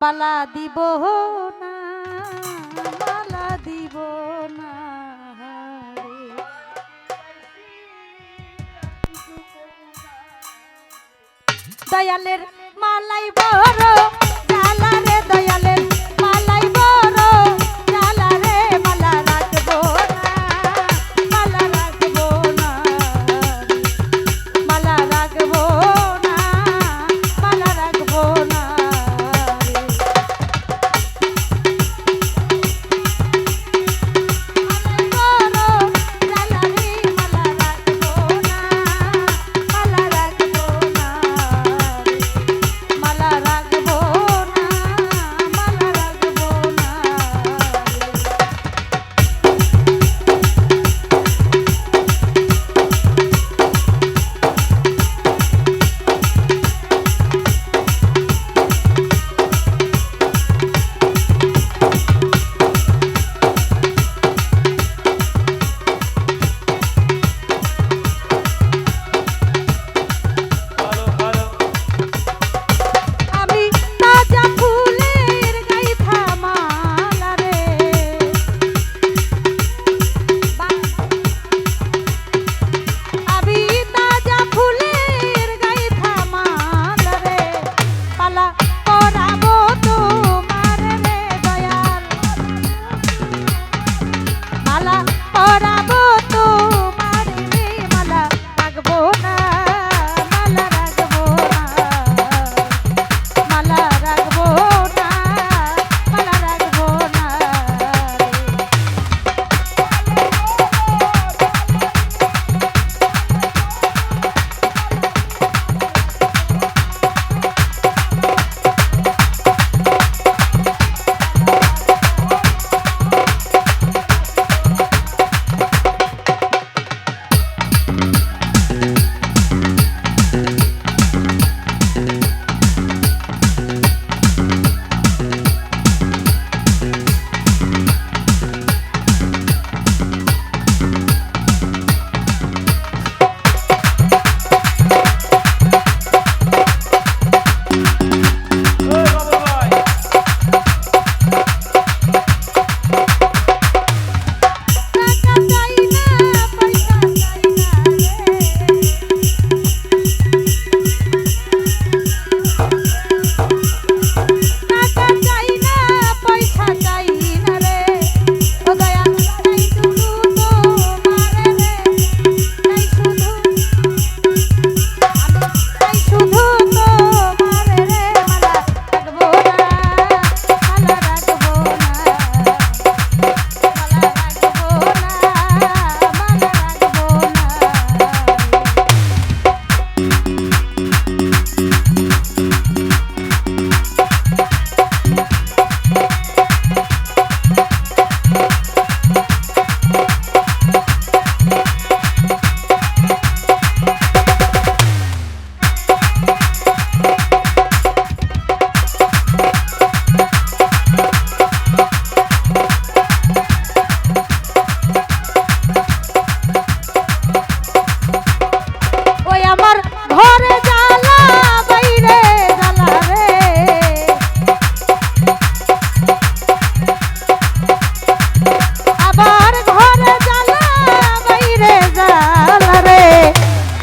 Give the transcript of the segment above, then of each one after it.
পালা দিব না মালা দিব না। দয়ালের মালাই বড়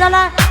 啦